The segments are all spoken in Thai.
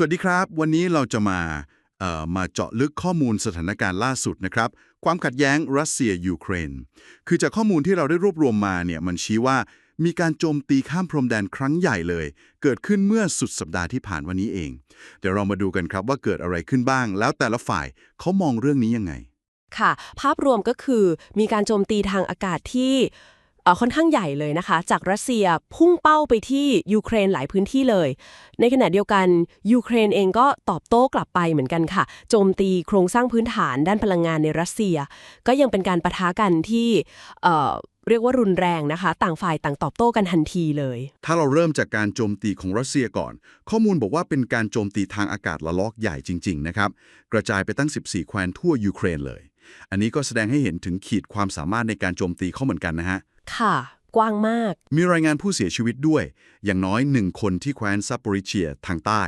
สวัสดีครับ วันนี้เราจะมาเอ่อมาเจาะลึกข้อมูลสถานการณ์ล่าสุดนะครับ ความขัดแย้งรัสเซียยูเครน คือจากข้อมูลที่เราได้รวบรวมมาเนี่ยมันชี้ว่ามีการโจมตีข้ามพรมแดนครั้งใหญ่เลย เกิดขึ้นเมื่อสุดสัปดาห์ที่ผ่านวันนี้เอง เดี๋ยวเรามาดูกันครับว่าเกิดอะไรขึ้นบ้าง แล้วแต่ละฝ่ายเขามองเรื่องนี้ยังไง ค่ะ ภาพรวมก็คือมีการโจมตีทางอากาศที่ ค่อนข้างใหญ่เลยนะคะ จากรัสเซียพุ่งเป้าไปที่ยูเครนหลายพื้นที่เลย ในขณะเดียวกันยูเครนเองก็ตอบโต้กลับไปเหมือนกันค่ะ โจมตีโครงสร้างพื้นฐานด้านพลังงานในรัสเซีย ก็ยังเป็นการประทะกันที่เเรียกว่ารุนแรงนะคะ ต่างฝ่ายต่างตอบโต้กันทันทีเลย ถ้าเราเริ่มจากการโจมตีของรัสเซียก่อน ข้อมูลบอกว่าเป็นการโจมตีทางอากาศละลอกใหญ่จริง ๆ นะครับ กระจายไปตั้ง 14 แคว้นทั่วยูเครนเลย อันนี้ก็แสดงให้เห็นถึงขีดความสามารถในการโจมตีเขาเหมือนกันนะฮะ ค่ะ กว้างมาก มีรายงานผู้เสียชีวิตด้วย อย่างน้อยหนึ่งคนที่แคว้นซัปโปริเชียทางใต้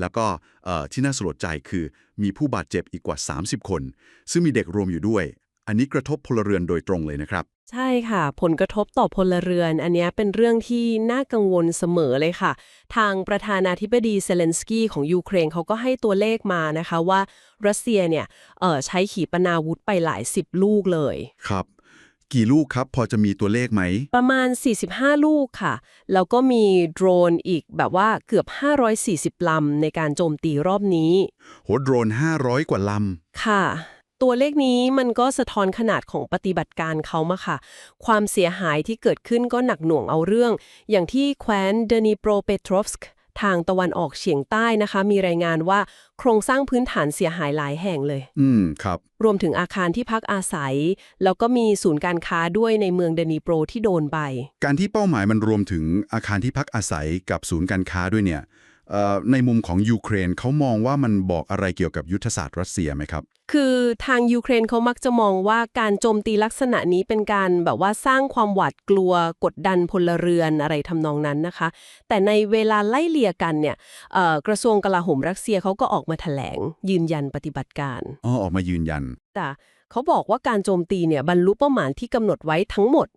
แล้วก็เอ่อที่น่าสลดใจคือมีผู้บาดเจ็บอีกกว่า 30 คน ซึ่งมีเด็กรวมอยู่ด้วย อันนี้กระทบพลเรือนโดยตรงเลยนะครับ ใช่ค่ะ ผลกระทบต่อพลเรือน อันเนี้ยเป็นเรื่องที่น่ากังวลเสมอเลยค่ะ ทางประธานาธิบดีเซเลนสกี้ของยูเครนเขาก็ให้ตัวเลขมานะคะว่ารัสเซียเนี่ยเอ่อใช้ขีปนาวุธไปหลายสิบลูกเลย ครับ กี่ลูกครับ พอจะมีตัวเลขไหม ประมาณ 45 ลูกค่ะ แล้วก็มีโดรนอีกแบบว่าเกือบ 540 ลำในการโจมตีรอบนี้ โหโดรน 500 กว่าลค่ะ ตัวเลขนี้มันก็สะท้อนขนาดของปฏิบัติการเขามาค่ะ ความเสียหายที่เกิดขึ้นก็หนักหน่วงเอาเรื่อง อย่างที่แคว้นเดนิโปรเปโตรฟสก ทางตะวันออกเฉียงใต้นะคะ มีรายงานว่าโครงสร้างพื้นฐานเสียหายหลายแห่งเลยำอืมครับ รวมถึงอาคารที่พักอาศัย แล้วก็มีศูนย์การค้าด้วยในเมืองเดนิโปรที่โดนไป การที่เป้าหมายมันรวมถึงอาคารที่พักอาศัยกับศูนย์การค้าด้วยเนี่ยเอ่อ ในมุมของยูเครนเขามองว่ามันบอกอะไรเกี่ยวกับยุทธศาสตร์รัสเซียไหมครับ คือทางยูเครนเขามักจะมองว่าการโจมตีลักษณะนี้เป็นการแบบว่าสร้างความหวาดกลัวกดดันพลเรือนอะไรทำนองนั้นนะคะ แต่ในเวลาไล่เลี่ยกันเนี่ยเอ่อกระทรวงกลาโหมรัสเซียเขาก็ออกมาแถลง ยืนยันปฏิบัติการอ๋อออกมายืนยันแต่เขาบอกว่าการโจมตีเนี่ยบรรลุเป้าหมายที่กำหนดไว้ทั้งหมด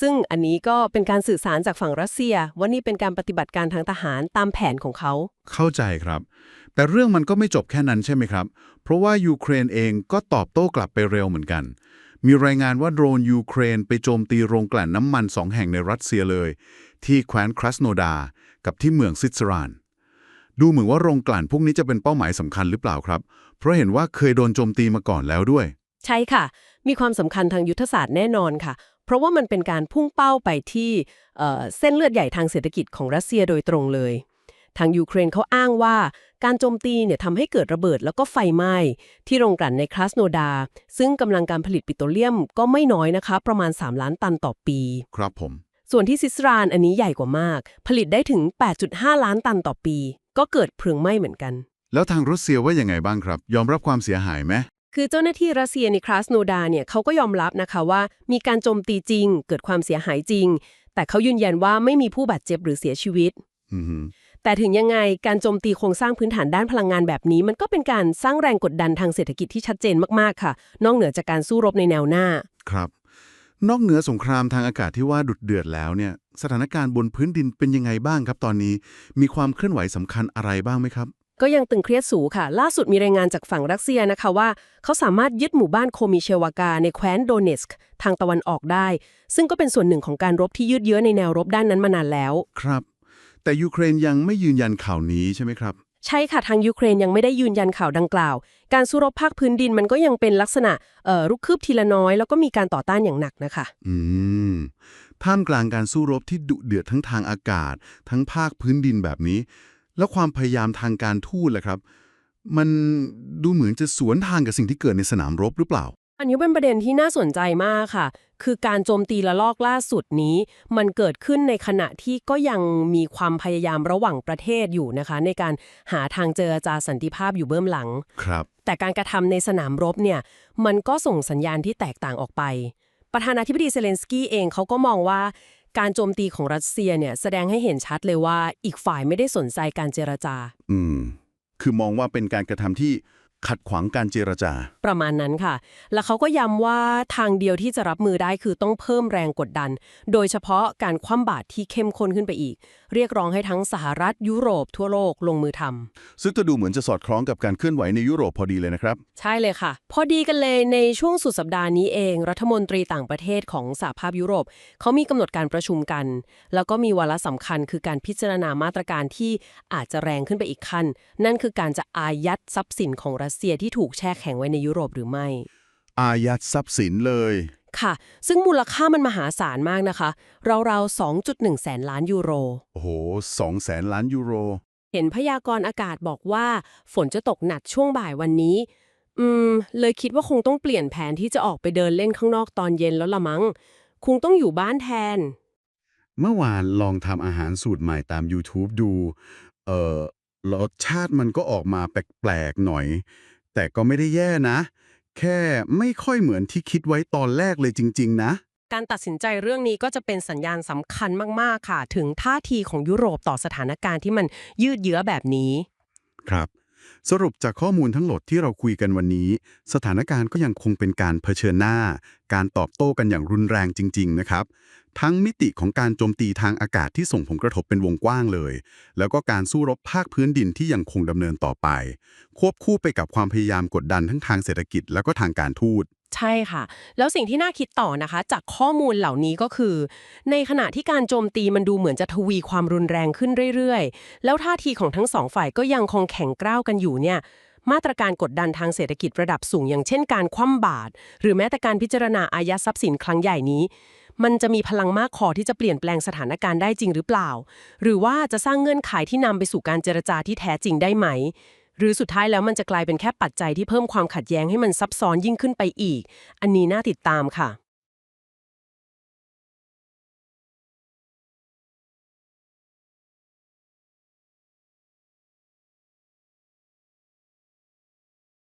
ซึ่งอันนี้ก็เป็นการสื่อสารจากฝั่งรัสเซีย ว่านี่เป็นการปฏิบัติการทางทหารตามแผนของเขา เข้าใจครับ แต่เรื่องมันก็ไม่จบแค่นั้นใช่ไหมครับ เพราะว่ายูเครนเองก็ตอบโต้กลับไปเร็วเหมือนกัน มีรายงานว่าโดรนยูเครนไปโจมตีโรงกลั่นน้ำมันสองแห่งในรัสเซียเลย ที่แคว้นครัสโนดา กับที่เมืองซิตซรานดูเหมือนว่าโรงกลั่นพวกนี้จะเป็นเป้าหมายสำคัญหรือเปล่าครับ เพราะเห็นว่าเคยโดนโจมตีมาก่อนแล้วด้วย ใช่ค่ะ มีความสำคัญทางยุทธศาสตร์แน่นอนค่ะ เพราะว่ามันเป็นการพุ่งเป้าไปที่เเส้นเลือดใหญ่ทางเศรษฐกิจของรัสเซียโดยตรงเลย ทางยูเครนเขาอ้างว่าการโจมตีเนี่ยทำให้เกิดระเบิดแล้วก็ไฟไหม้ที่โรงกลั่นในคลาสโนดา ซึ่งกำลังการผลิตปิโตรเลียมก็ไม่น้อยนะคะ ประมาณ 3 ล้านตันต่อปี ครับผม ส่วนที่ซิสรานอันนี้ใหญ่กว่ามาก ผลิตได้ถึง 8.5 ล้านตันต่อปี ก็เกิดเพลิงไหม้เหมือนกัน แล้วทางรัสเซียว่ายังไงบ้างครับ ยอมรับความเสียหายไหม คือเจ้าหน้าที่รัสเซียในคลาสโนดาเนี่ยเขาก็ยอมรับนะคะว่ามีการโจมตีจริง เกิดความเสียหายจริง แต่เขายืนยันว่าไม่มีผู้บาดเจ็บหรือเสียชีวิต แต่ถึงยังไงการโจมตีโครงสร้างพื้นฐานด้านพลังงานแบบนี้ มันก็เป็นการสร้างแรงกดดันทางเศรษฐกิจที่ชัดเจนมากๆค่ะ นอกเหนือจากการสู้รบในแนวหน้า ครับ นอกเหนือสงครามทางอากาศที่ว่าดุดเดือดแล้วเนี่ย สถานการณ์บนพื้นดินเป็นยังไงบ้างครับตอนนี้ มีความเคลื่อนไหวสำคัญอะไรบ้างไหมครับ ก็ยังตึงเครียดสูงค่ะ ล่าสุดมีรายงานจากฝั่งรัสเซียนะคะว่า เขาสามารถยึดหมู่บ้านโคมิเชวากา ในแคว้นโดเนสก์ทางตะวันออกได้ ซึ่งก็เป็นส่วนหนึ่งของการรบที่ยืดเยื้อในแนวรบด้านนั้นมานานแล้ว ครับ แต่ยูเครนยังไม่ยืนยันข่าวนี้ใช่ไหมครับ ใช่ค่ะทางยูเครนยังไม่ได้ยืนยันข่าวดังกล่าว การสู้รบภาคพื้นดินมันก็ยังเป็นลักษณะเอ่อรุกคืบทีละน้อย แล้วก็มีการต่อต้านอย่างหนักนะคะ อืมท่ามกลางการสู้รบที่ดุเดือดทั้งทางอากาศ ทั้งภาคพื้นดินแบบนี้ แล้วความพยายามทางการทูตล่ะครับ มันดูเหมือนจะสวนทางกับสิ่งที่เกิดในสนามรบหรือเปล่า อันนี้เป็นประเด็นที่น่าสนใจมากค่ะ คือการโจมตีละลอกล่าสุดนี้ มันเกิดขึ้นในขณะที่ก็ยังมีความพยายามระหว่างประเทศอยู่นะคะ ในการหาทางเจรจาสันติภาพอยู่เบื้องหลัง ครับ แต่การกระทำในสนามรบเนี่ย มันก็ส่งสัญญาณที่แตกต่างออกไป ประธานาธิบดีเซเลนสกี้เองเขาก็มองว่า การโจมตีของรัสเซียเนี่ยแสดงให้เห็นชัดเลยว่าอีกฝ่ายไม่ได้สนใจการเจรจา อืม คือมองว่าเป็นการกระทำที่ขัดขวางการเจรจา ประมาณนั้นค่ะ แล้วเขาก็ย้ำว่าทางเดียวที่จะรับมือได้คือต้องเพิ่มแรงกดดัน โดยเฉพาะการคว่ำบาตรที่เข้มข้นขึ้นไปอีกเรียกร้องให้ทั้งสหรัฐยุโรปทั่วโลกลงมือทำซึ่งก็ดูเหมือนจะสอดคล้องกับการเคลื่อนไหวในยุโรปพอดีเลยนะครับ ใช่เลยค่ะ พอดีกันเลยในช่วงสุดสัปดาห์นี้เอง รัฐมนตรีต่างประเทศของสหภาพยุโรปเขามีกำหนดการประชุมกัน แล้วก็มีวาระสำคัญคือการพิจารณามาตรการที่อาจจะแรงขึ้นไปอีกขั้น นั่นคือการจะอายัดทรัพย์สินของรัสเซียที่ถูกแช่แข็งไว้ในยุโรปหรือไม่ อายัดทรัพย์สินเลย ค่ะ ซึ่งมูลค่ามันมหาศาลมากนะคะ ราวๆ 2.1 แสนล้านยูโร โอ้โหสองแสนล้านยูโร เห็นพยากรณ์อากาศบอกว่า ฝนจะตกหนักช่วงบ่ายวันนี้ อืม เลยคิดว่าคงต้องเปลี่ยนแผนที่จะออกไปเดินเล่นข้างนอกตอนเย็นแล้วละมั้ง คงต้องอยู่บ้านแทน เมื่อวานลองทำอาหารสูตรใหม่ตาม YouTube ดู เอ่อ รสชาติมันก็ออกมาแปลกๆหน่อย แต่ก็ไม่ได้แย่นะ แค่ไม่ค่อยเหมือนที่คิดไว้ตอนแรกเลยจริง ๆ นะ การตัดสินใจเรื่องนี้ก็จะเป็นสัญญาณสำคัญมากๆค่ะ ถึงท่าทีของยุโรปต่อสถานการณ์ที่มันยืดเยื้อแบบนี้ ครับ สรุปจากข้อมูลทั้งหมดที่เราคุยกันวันนี้ สถานการณ์ก็ยังคงเป็นการเผชิญหน้า การตอบโต้กันอย่างรุนแรงจริง ๆ นะครับ ทั้งมิติของการโจมตีทางอากาศที่ส่งผลกระทบเป็นวงกว้างเลย แล้วก็การสู้รบภาคพื้นดินที่ยังคงดำเนินต่อไป ควบคู่ไปกับความพยายามกดดันทั้งทางเศรษฐกิจแล้วก็ทางการทูตใช่ค่ะ แล้วสิ่งที่น่าคิดต่อนะคะ จากข้อมูลเหล่านี้ก็คือ ในขณะที่การโจมตีมันดูเหมือนจะทวีความรุนแรงขึ้นเรื่อยๆ แล้วท่าทีของทั้งสองฝ่ายก็ยังคงแข็งกร้าวกันอยู่เนี่ยมาตรการกดดันทางเศรษฐกิจระดับสูงอย่างเช่นการคว่ำบาตรหรือแม้แต่การพิจารณาอายัดทรัพย์สินครั้งใหญ่นี้ มันจะมีพลังมากพอที่จะเปลี่ยนแปลงสถานการณ์ได้จริงหรือเปล่า หรือว่าจะสร้างเงื่อนไขที่นำไปสู่การเจรจาที่แท้จริงได้ไหม หรือสุดท้ายแล้วมันจะกลายเป็นแค่ปัจจัยที่เพิ่มความขัดแย้งให้มันซับซ้อนยิ่งขึ้นไปอีก อันนี้น่าติดตามค่ะ